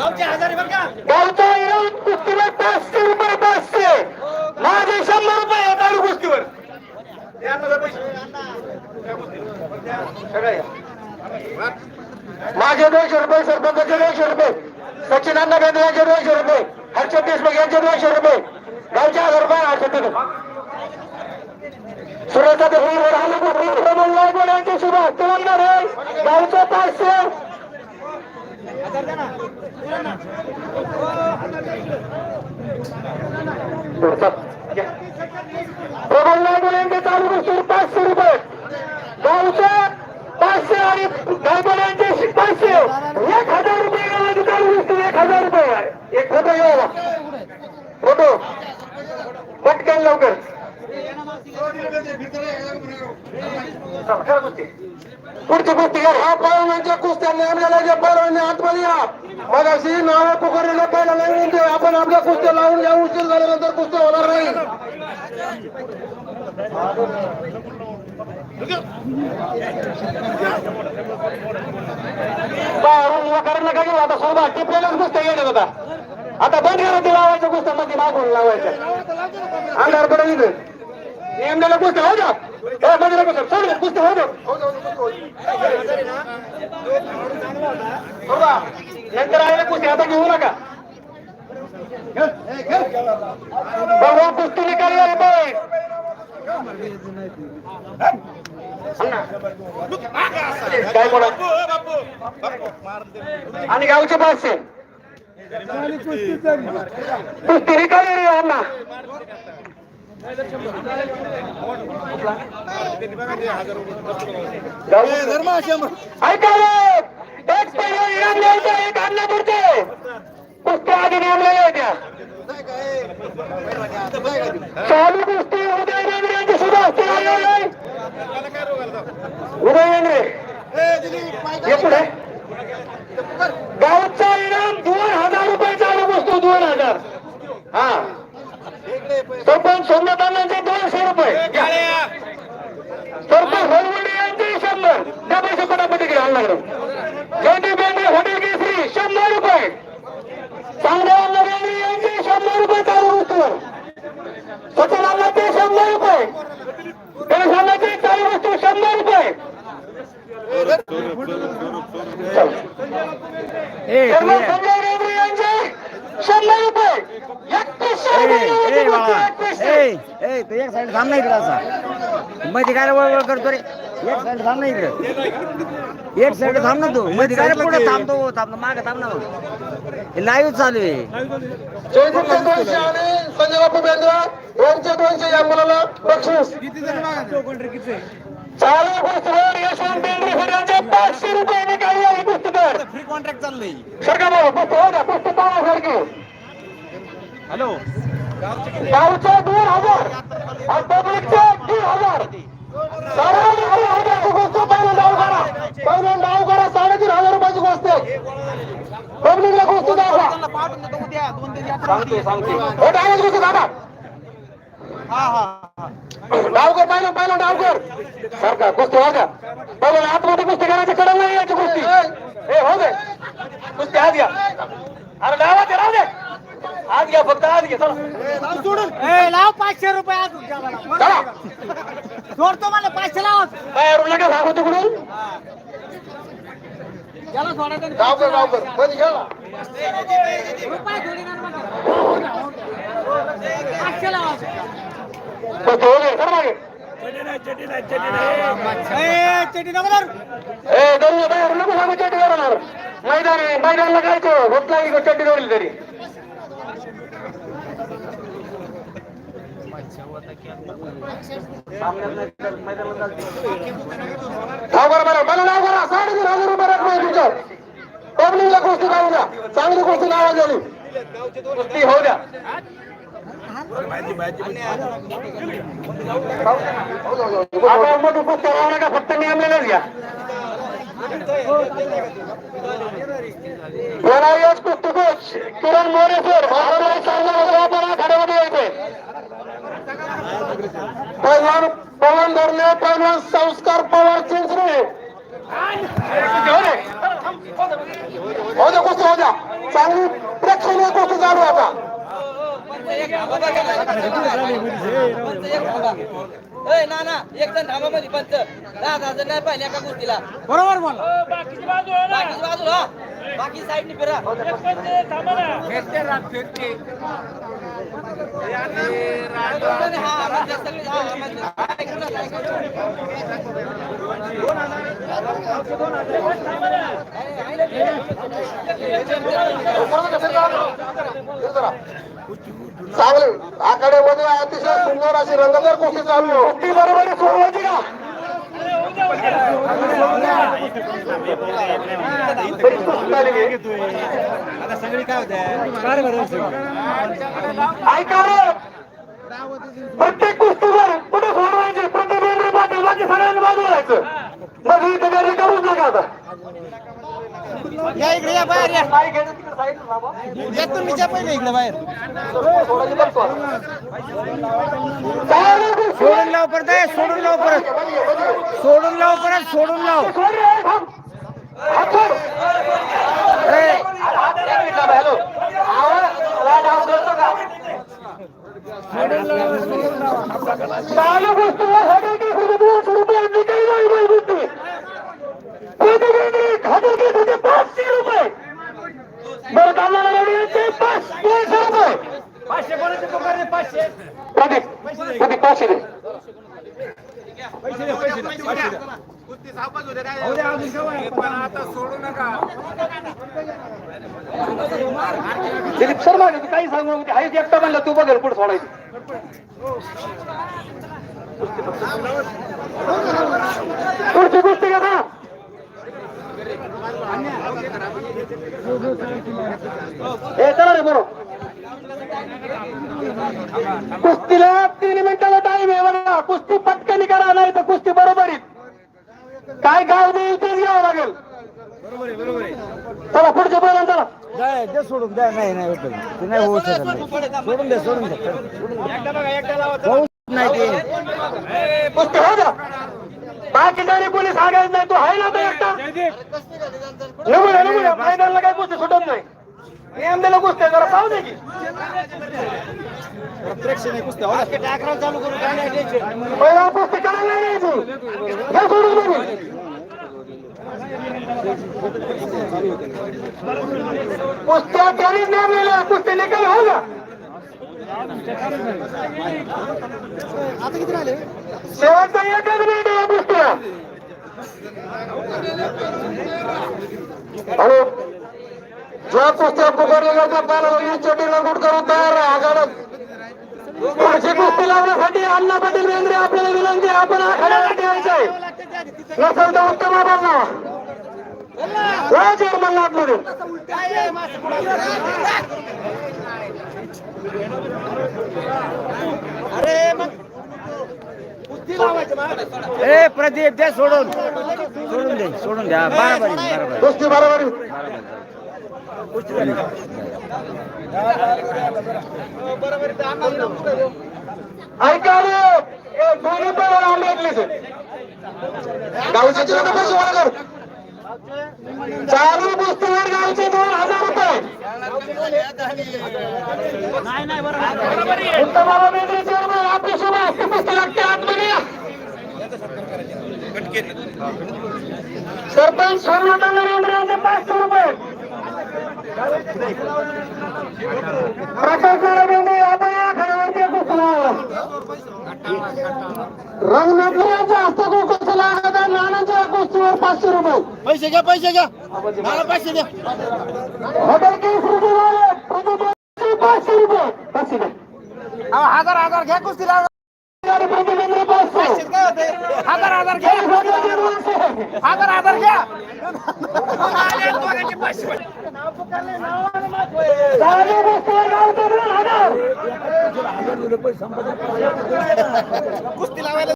गावचा इनाम कुस्तीवर पाचशे रुपये पाचशे. माझे शंभर रुपये आहे कुस्तीवर. माझे दोनशे रुपये सरपंचाचे दोनशे रुपये. सचिन अण्णा बेंद्रे यांचे दोनशे रुपये. हर्षद देशमुख यांचे दोनशे रुपये. गावचे हजार रुपये हर्षद सुरेखा देशमुख प्रमोद नायकवाड यांचे सुभाष तिरंदार आहे गावचं पाचशे. चालू गोष्टी पाचशे रुपये गावचे पाचशे आणि गायकवाड यांचे पाचशे एक हजार रुपये गावाची चालू गोष्टी एक हजार रुपये आहे. एक फोटो घ्या फोटो पटकन लवकर पुढची कुस्ती हा ह्या पळवण्याच्या कुस्त्या नेमलेल्या ज्या पळवण्या आतमध्ये या मग अशी नावं पुकारलेल्या पहिला नाही आपण आपल्या कुस्त्या लावून या उशीर झाल्यानंतर कुस्त्या होणार नाही बाहेरून कारण नका घेऊ आता सोबत टिपलेल्याच कुस्त्या घेण्यात होता आता बंद करा ते लावायच्या कुस्त्या मध्ये मागून लावायचं. अंधार पडेल इथं नेमलेल्या कुस्त्या हो द्या ए, मध्ये नको सर? सोड कुस्त्या हो नंतर आलेल्या कुस्त्या आता घेऊ नका. बघू कुस्ती निकाल काय बोला आणि गावचे पाचशे. कुस्ती निकाली रे अण्णा ऐका एक पहिला इनाम कुस्त्या आधी नेमलेल्या होत्या चालू कुस्ती उदय बेंद्रे यांची सुद्धा असते उदय बेंद्रे ये पुढे गावचा इनाम दोन हजार रुपये चालू बसतो दोन हजार हा सरपंच सोमनाथ अण्णांचे दोनशे रुपये सरपंच हरवणे यांचे शंभर त्या पैसे अण्णाकडे ज्योती बेंद्रे हॉटेल केसरी शंभर रुपये? अण्णा बेंद्रे यांचे शंभर रुपये चालू वस्तूवर अण्णाचे शंभर रुपये. अण्णाचे चालू वस्तू शंभर रुपये. संजय यांचे शंभर रुपये. एकतीसशे रुपये एकतीसशे. एक साईड थांब नाही इकडे असा. मध्ये काय वळवळ करतो रे? एक साईड थांब नाही इकडे. एक साईड थांब ना तू. मध्ये काय पुढे थांबतो? थांबतो मागे थांब ना लाईव्ह चालू आहे जयदीपचे दोनशे आणि संजय बापू बेंद्रे यांचे दोनशे या मुलाला बक्षीस चालू कुस्तीवर यशवंत बेंद्रे सर यांचे पाचशे रुपये निकाली आहे. कुस्तीकर फ्री कॉन्ट्रॅक्ट चाललंय सरका भाऊ कुस्ती हो द्या कुस्ती पाहण्यासारखी हॅलो. गावचे दोन हजार आणि पब्लिकचे दीड हजार साडेतीन हजाराची कुस्ती पहिलं डाव पहिलं डाव करा साडेतीन हजार रुपयाची कुस्ती पब्लिकला कुस्ती दाखवा. सांगते हो हा हा डावकर पाहिलं पाहिलं डावकर सारखा कुस्ती हो का? बघा आतमध्ये कुस्ती करायची कडल नाही याची कुस्ती. हे हो दे. कुस्ती आज घ्या. अरे डावा ते राहू दे. आज घ्या फक्त आज घ्या चला. ए लाव पाचशे रुपये आज चला. सोडतो मला पाचशे लाव. सांगू तिकडून. डावकर डावकर बंद घ्या मैदान मैदानला काय तो होत नाही चड्डी तरी. बरं मला साडेतीन हजार रुपये रक्कम आहे पब्लिकला कुस्ती लावू द्या चांगली कुस्ती नावा झाली कुस्ती होऊ द्या आता मोठी कुस्ती राहू नका फक्त नेमलेल्याच घ्या बोलायच कुस्ती कोच किरण मोरे सर महाराज सांगणार आपण आखाड्यामध्ये यायचंय पहलवान पवन धरणे पहलवान संस्कार पवार चिंचणे हो दे कुस्ती हो द्या चांगली प्रेक्षणीय गोष्टी चालू आहे आता ए ना ना एक जण धामामध्ये पंच दहा दहा जण नाही पाहिले एका गोष्टीला बरोबर बोला बाकीची बाजूला बाकी साईडने फिरा हा म्हणजे सगळे हा म्हणजे ऐकू ना, ऐकू ना. चांगले. आखाड्यामध्ये अतिशय सुंदर अशी रंगतदार गोष्टी चालू आहे. ती बरोबर आहे, सोडवायची का? कुस्ती. ऐका रे. प्रत्येक कुस्तीवर कुठे सोडवायचे? प्रत्येक बाजू बाकी सगळ्यांनी बाजू राहायचं मग ही तयारी करूच नका आता. या इकडे या बाहेर या या तुम्ही या पहिले इकडे बाहेर सोडायची बघतो आता. चालेल सोडून लाव परत आहे, सोडून लाव परत बघितलं, बघितलं. सोडून लाव परत सोडून लाव सोड रे, थांब. हात सोड. ए, हात एक मिनिट थांब, हॅलो. आवाज, तुला डाव करतो का? चालू गोष्टीवर हजार केस दोनशे रुपयांची काही नाही बाई गोष्टी. प्रतिनिधी हजार केसाचे पाचशे रुपये बरं चालणाऱ्या गाडीचे पाच दोनशे रुपये प्रदीप पाचशे दे. दिलीप सर मागे काही सांगू नको. हायच एकटा म्हणलं तू बघेल पुढे सोडायची पुढची गोष्टी घ्या ना हे चला रे बरोबर कुस्तीला तीन मिनिटाला टाइम आहे बघा कुस्ती पटकनी करा नाही तर कुस्ती बरोबरीत काय गाव देईल तेच घ्यावं लागेल चला पुढच्या पहिल्या चला. सोडून द्या नाही नाही होत नाही. ते नाही होऊ शकत. नाही सोडून द्या सोडून द्या होऊ नाही ते. कुस्ती हो द्या बाकी जरी कोणी सांगायचं नाही तू आहे ना तो एकटा? नमुया नमुया मैदानाला काही कुस्ती सुटत नाही. नियम दिलं कुस्ती जरा पाहू दे की. पहिला कुस्ती करायला नाही यायची. सोडून बघू कुस्त्या त्यांनीच नेमलेल्या कुस्ती निकाल हो का शेवटचा एकच मिनिट या कुस्तीला हॅलो ज्या कुस्त्या पुकारल्या जातात त्याला चोटी लगूट करून तयार आघाडत पुढची कुस्ती लावण्यासाठी अण्णा पाटील बेंद्रे आपल्याला विनंती आहे. आपण आखाड्यावर ठेवायचं आहे नसेल तर उत्तम आभार राज मल्हारमध्ये ए प्रदीप द्या सोडून. सोडून दे सोडून द्या बरोबर बरोबर. कुस्ती बरोबर. ऐका दोन्ही पण आंबेडलीच गावचे चिन्ह पैसे वाढणार चालू कुस्तीवर गावचे दोन हजार रुपये उत्तमाबा बेंद्रे चेअरमन आपली शोभा कुस्ती लागते आतमध्ये. सरपंच सोमनाथ बेंद्रे यांचे पाचशे रुपये प्रकाश बेंद्रे आपण या खऱ्यावरती कुस्ती लावा. रंगनाथरावच्या हस्तकुंकूचं लागत आहे नानाच्या कुस्तीवर पाचशे रुपये. पैसे घ्या पैसे घ्या. मला पैसे द्या. हॉटेल वाले प्रतिनिधी पाचशे रुपये. पाचशे द्या. अहो, हजार हजार घ्या कुस्ती लावा. गाडी प्रतिनिधी पाचशे. काय होते हजार हजार घ्या. चाळीस हजाराचे दोनशे. हजार हजार घ्या. हजार कुस्ती लावायला